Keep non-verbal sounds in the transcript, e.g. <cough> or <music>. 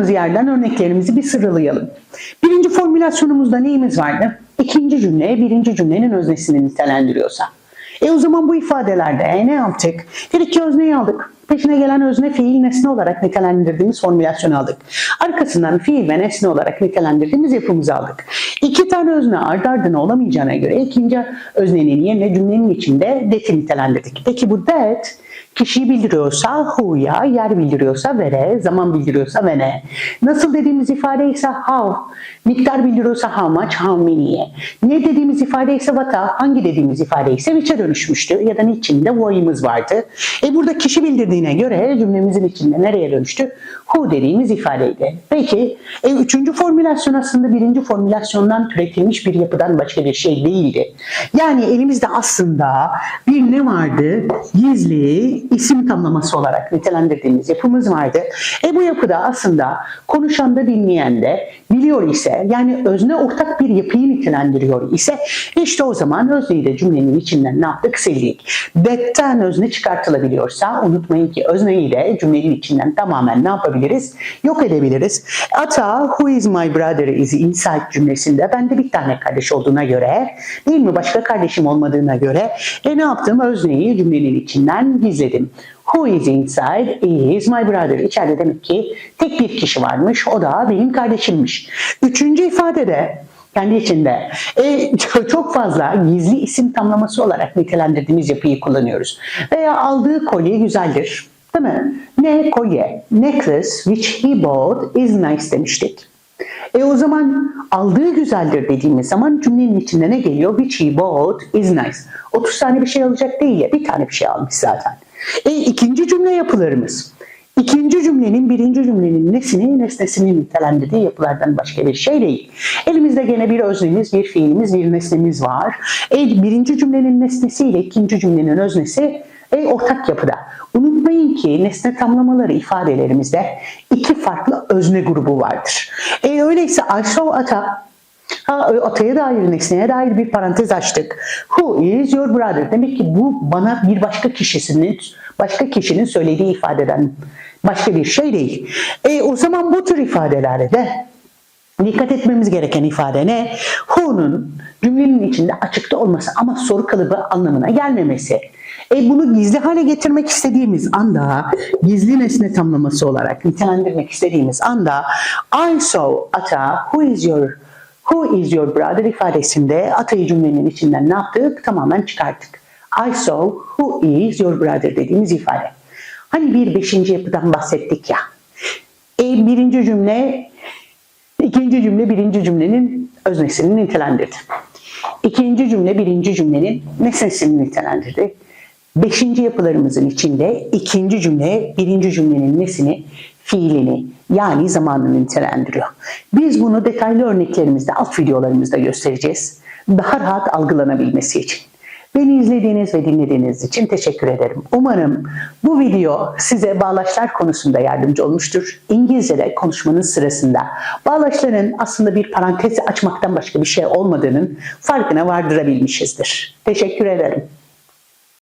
kaldığımız yerden örneklerimizi bir sıralayalım. Birinci formülasyonumuzda neyimiz vardı? İkinci cümle birinci cümlenin öznesini nitelendiriyorsa. E o zaman bu ifadelerde e, ne yaptık? Dedik ki özneyi aldık. Peşine gelen özne fiil nesne olarak nitelendirdiğimiz formülasyonu aldık. Arkasından fiil ve nesne olarak nitelendirdiğimiz yapımızı aldık. İki tane özne ard ardına olamayacağına göre ikinci öznenin yerine cümlenin içinde that'i nitelendirdik. Peki bu that kişiyi bildiriyorsa who'ya, yer bildiriyorsa where'e, zaman bildiriyorsa when'e. Nasıl dediğimiz ifade ise how, miktar bildiriyorsa how much, how many'ye. Ne dediğimiz ifade ise what'a, hangi dediğimiz ifade ise which'e dönüşmüştü ya da içinde why'imiz vardı. E burada kişi bildirdiğine göre cümlemizin içinde nereye dönüştü? Who dediğimiz ifadeydi. Peki e, üçüncü formülasyon aslında birinci formülasyondan türetilmiş bir yapıdan başka bir şey değildi. Yani elimizde aslında bir ne vardı? Gizli isim tamlaması olarak nitelendirdiğimiz yapımız vardı. E bu yapıda aslında konuşan da dinleyen de biliyor ise yani özne ortak bir yapıyı nitelendiriyor ise işte o zaman özneyi de cümlenin içinden ne yaptık? Sildik. That'ten özne çıkartılabiliyorsa unutmayın ki özneyi de cümlenin içinden tamamen ne yapabiliriz? Yok edebiliriz. Ata who is my brother is inside cümlesinde bende bir tane kardeş olduğuna göre değil mi? Başka kardeşim olmadığına göre e ne yaptım? Özneyi cümlenin içinden gizledim. Who is inside is my brother. İçeride demek ki tek bir kişi varmış. O da benim kardeşimmiş. Üçüncü ifadede kendi içinde e, <laughs> çok fazla gizli isim tamlaması olarak nitelendirdiğimiz yapıyı kullanıyoruz. Veya aldığı kolye güzeldir. Değil mi? Ne kolye? Necklace which he bought is nice demiştik. E o zaman aldığı güzeldir dediğimiz zaman cümlenin içinde ne geliyor? Which he bought is nice. 30 tane bir şey alacak değil ya bir tane bir şey almış zaten. E ikinci cümle yapılarımız. İkinci cümlenin birinci cümlenin nesini nesnesini nitelendirdiği yapılardan başka bir şey değil. Elimizde gene bir öznemiz, bir fiilimiz, bir nesnemiz var. E, birinci cümlenin nesnesi ile ikinci cümlenin öznesi e, ortak yapıda. Unutmayın ki nesne tamlamaları ifadelerimizde iki farklı özne grubu vardır. E, öyleyse I saw Ha, ataya dair, nesneye dair bir parantez açtık. Who is your brother? Demek ki bu bana bir başka kişisinin, başka kişinin söylediği ifadeden başka bir şey değil. E, o zaman bu tür ifadelerde de Dikkat etmemiz gereken ifade ne? Who'nun cümlenin içinde açıkta olması ama soru kalıbı anlamına gelmemesi. E bunu gizli hale getirmek istediğimiz anda, gizli nesne tamlaması olarak nitelendirmek istediğimiz anda I saw Ata, who is your Who is your brother ifadesinde atayı cümlenin içinden ne yaptık? Tamamen çıkarttık. I saw who is your brother dediğimiz ifade. Hani bir beşinci yapıdan bahsettik ya. E, birinci cümle, ikinci cümle birinci cümlenin öznesini nitelendirdi. İkinci cümle birinci cümlenin nesnesini nitelendirdi. Beşinci yapılarımızın içinde ikinci cümle birinci cümlenin nesini, fiilini yani zamanını nitelendiriyor. Biz bunu detaylı örneklerimizde, alt videolarımızda göstereceğiz. Daha rahat algılanabilmesi için. Beni izlediğiniz ve dinlediğiniz için teşekkür ederim. Umarım bu video size bağlaçlar konusunda yardımcı olmuştur. İngilizce'de konuşmanın sırasında bağlaçların aslında bir parantez açmaktan başka bir şey olmadığının farkına vardırabilmişizdir. Teşekkür ederim.